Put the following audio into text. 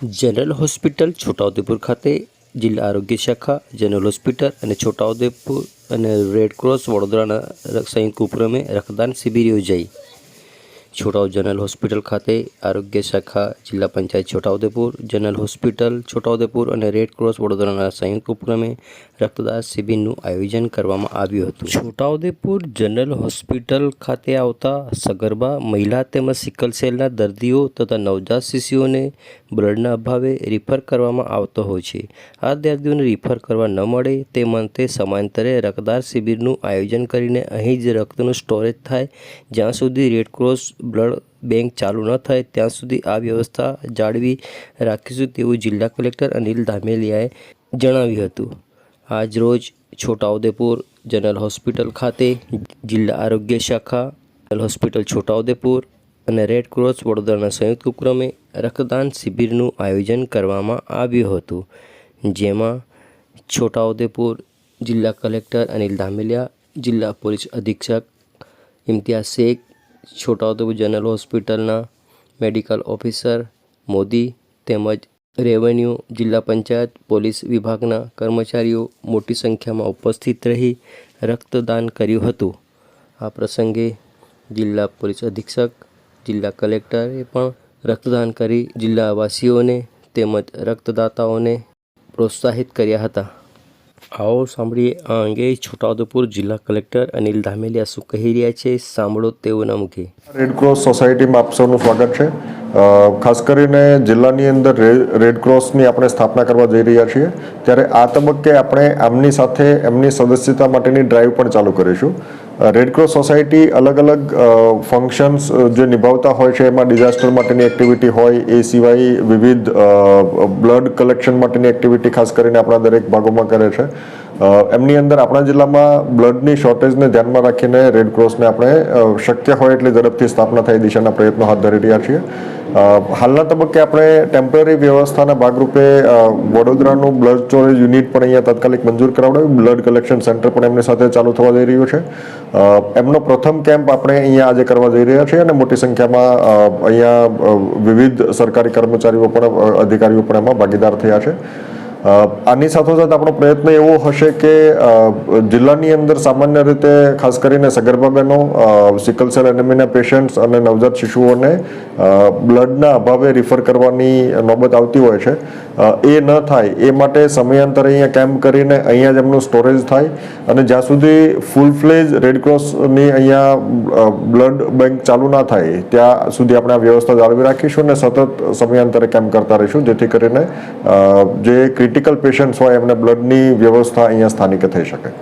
General hospital Chhota Udepur ખાતે, જિલ્લા આરોગ્ય શાખા, જનરલ હોસ્પિટલ અને છોટાઉદેપુર અને રેડક્રોસ વડોદરાના સંયુક્ત ઉપક્રમે રક્તદાન શિબિર યોજાઈ. છોટાઉ જનરલ હોસ્પિટલ ખાતે આરોગ્ય શાખા જિલ્લા પંચાયત છોટાઉદેપુર, જનરલ હોસ્પિટલ છોટાઉદેપુર અને રેડ ક્રોસ વડોદરાના સંયુક્ત ઉપક્રમે રક્તદાન શિબિરનું આયોજન કરવામાં આવ્યું હતું. છોટાઉદેપુર જનરલ હોસ્પિટલ ખાતે આવતા સગર્ભા મહિલા તેમજ સિકલ સેલના દર્દીઓ તથા નવજાત શિશુઓને બ્લડના અભાવે રિફર કરવામાં આવતો હોય છે. આ દર્દીઓને રિફર કરવા ન મળે તે મંતે સમાંતરે રક્તદાન શિબિરનું આયોજન કરીને અહીં જ રક્તનું સ્ટોરેજ થાય, જ્યાં સુધી રેડ ક્રોસ બ્લડ બેંક ચાલુ ન થાય ત્યાં સુધી આ વ્યવસ્થા જાળવી રાખીશું તેવું જિલ્લા કલેક્ટર અનિલ ધામેલિયાએ જણાવ્યું હતું. આજ રોજ છોટાઉદેપુર જનરલ હોસ્પિટલ ખાતે જિલ્લા આરોગ્ય શાખા, જનરલ હોસ્પિટલ છોટાઉદેપુર અને રેડ ક્રોસ વડોદરાના સંયુક્ત ઉપક્રમે રક્તદાન શિબિરનું આયોજન કરવામાં આવ્યું હતું. જેમાં છોટાઉદેપુર જિલ્લા કલેક્ટર અનિલ ધામેલિયા, જિલ્લા પોલીસ અધિક્ષક ઇમ્તિયાઝ શેખ છોટાઉદેપુર જનરલ હોસ્પિટલના મેડિકલ ઓફિસર મોદી તેમજ રેવન્યુ જિલ્લા પંચાયત પોલીસ વિભાગના કર્મચારીઓ મોટી સંખ્યામાં ઉપસ્થિત રહી રક્તદાન કર્યું હતું. આ પ્રસંગે જિલ્લા પોલીસ અધિક્ષક, જિલ્લા કલેક્ટરે પણ રક્તદાન કરી જિલ્લાવાસીઓને તેમજ રક્તદાતાઓને પ્રોત્સાહિત કર્યા હતા. આવો સાંભળીએ આ અંગે છોટાઉદેપુર જિલ્લા કલેક્ટર અનિલ ધામેલિયા શું કહી રહ્યા છે, સાંભળો તેઓના મુખે. રેડ ક્રોસ સોસાયટીમાં આપ સ્વાગત છે. ખાસ કરીને જિલ્લાની અંદર રે- રેડ ક્રોસની આપણે સ્થાપના કરવા જઈ રહ્યા છીએ. ત્યારે આ તબક્કે આપણે આમની સાથે એમની સદસ્યતા માટેની ડ્રાઈવ પણ ચાલુ કરીશું. અ, રેડ ક્રોસ સોસાયટી અલગ અલગ ફંક્શન્સ જે નિભાવતા હોય છે એમાં ડિઝાસ્ટર માટેની એક્ટિવિટી હોય એ સિવાય વિવિધ બ્લડ કલેક્શન માટેની એક્ટિવિટી ખાસ કરીને આપણા દરેક ભાગોમાં કરે છે. એમની અંદર આપણા જિલ્લામાં બ્લડની શોર્ટેજને ધ્યાનમાં રાખીને રેડ ક્રોસને આપણે શક્ય હોય એટલી ઝડપથી સ્થાપના થાય દિશાના પ્રયત્નો હાથ ધરી રહ્યા છીએ. હાલના તબક્કે આપણે ટેમ્પરરી વ્યવસ્થાના ભાગરૂપે વડોદરાનું બ્લડ સ્ટોરેજ યુનિટ પણ અહીંયા તાત્કાલિક મંજૂર કરાવડાવ્યું. બ્લડ કલેક્શન સેન્ટર પણ એમની સાથે ચાલુ થવા જઈ રહ્યું છે. એમનો પ્રથમ કેમ્પ આપણે અહીંયા આજે કરવા જઈ રહ્યા છીએ અને મોટી સંખ્યામાં અહીંયા વિવિધ સરકારી કર્મચારીઓ પણ અધિકારીઓ પણ એમાં ભાગીદાર થયા છે. આની સાથોસાથ આપણો પ્રયત્ન એવો હશે કે જિલ્લાની અંદર સામાન્ય રીતે ખાસ કરીને સગર્ભા બહેનો સિકલ સેલ એનેમિના પેશન્ટ્સ અને નવજાત શિશુઓને બ્લડના અભાવે રિફર કરવાની નોબત આવતી હોય છે. એ ન થાય, એ માટે સમયાંતરે અહીંયા કેમ્પ કરીને અહીંયા જ એમનું સ્ટોરેજ થાય અને જ્યાં સુધી ફૂલ ફ્લેજ રેડક્રોસની અહીંયા બ્લડ બેંક ચાલુ ના થાય, ત્યાં સુધી આપણે આ વ્યવસ્થા જાળવી રાખીશું અને સતત સમયાંતરે કેમ્પ કરતા રહીશું, જેથી કરીને જે ક્રિટિકલ પેશન્ટ્સ હોય એમને બ્લડની વ્યવસ્થા અહીંયા સ્થાનિકે થઈ શકે.